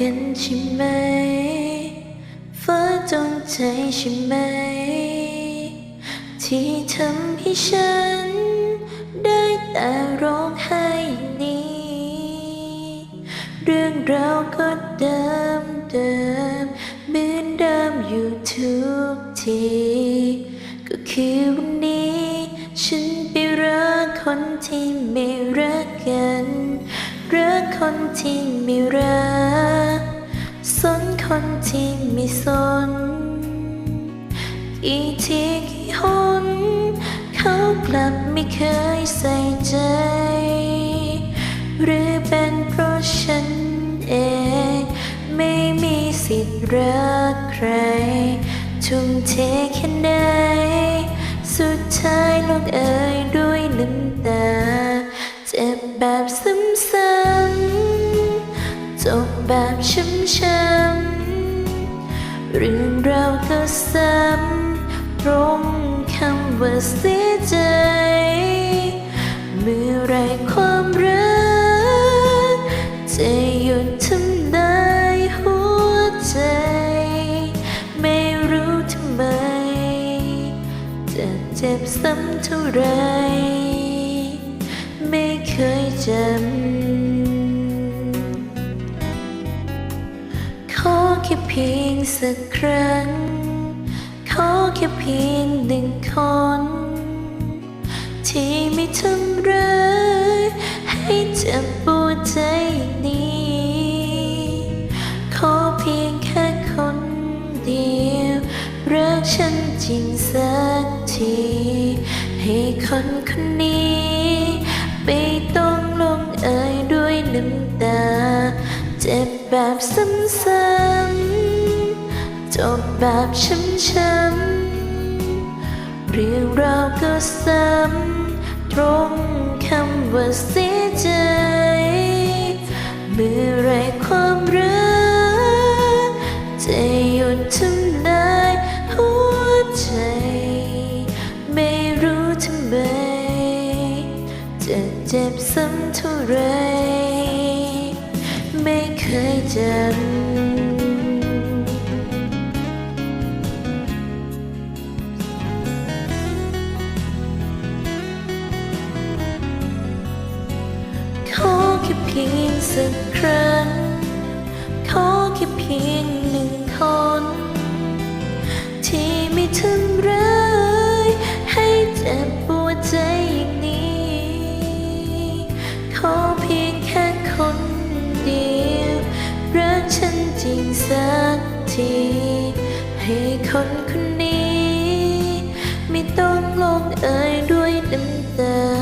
กันใช่ไหมฟ้าจงใจใช่ไหม ที่ทำให้ฉัน ได้แต่ร้องไห้นี้ เรื่องราวก็เดิมเดิมเหมือนเดิมอยู่ทุกที ก็คือวันนี้ ฉันไปรักคนที่ไม่รักกันรักคนที่ไม่รัก สนคนที่ไม่สน กี่ทีกี่หน เขากลับไม่เคยใส่ใจ หรือเป็นเพราะฉันเอง ไม่มีสิทธิ์รักใคร ทุ่มเทแค่ไหน สุดท้ายลงเอ่ยด้วยน้ำตา เจ็บแบบซ้ำ แบบช้ำๆเรื่องราวก็ซ้ำตรงคำว่าเสียใจ เมื่อไรความรักจะหยุดทำลายหัวใจ ไม่รู้ทำไม จะเจ็บซ้ำเท่าไร ไม่เคยจำ พียงสักครั้ง ขอแค่เพียงหนึ่งคน ที่ไม่ทำร้ายให้เจ็บปวดใจอย่างนี้ ขอเพียงแค่คนเดียวรักฉันจริงสักที ให้คนคนนี้ไม่ต้องลงเอ่ยด้วยน้ำตา เจ็บแบบซ้ำๆ จบแบบช้ำๆเรื่องราวก็ซ้ำตรงคำว่าเสียใจ เมื่อไรความรักจะหยุดทำลายหัวใจ ไม่รู้ทำไม จะเจ็บซ้ำเท่าไร ไม่เคยจำ แค่เพียงสักครั้ง ขอแค่เพียงหนึ่งคน ที่ไม่ทำร้ายให้เจ็บปวดใจอย่างนี้ ขอเพียงแค่คนเดียวรักฉันจริงสักที ให้คนคนนี้ ไม่ต้องลงเอ่ยด้วยน้ำตา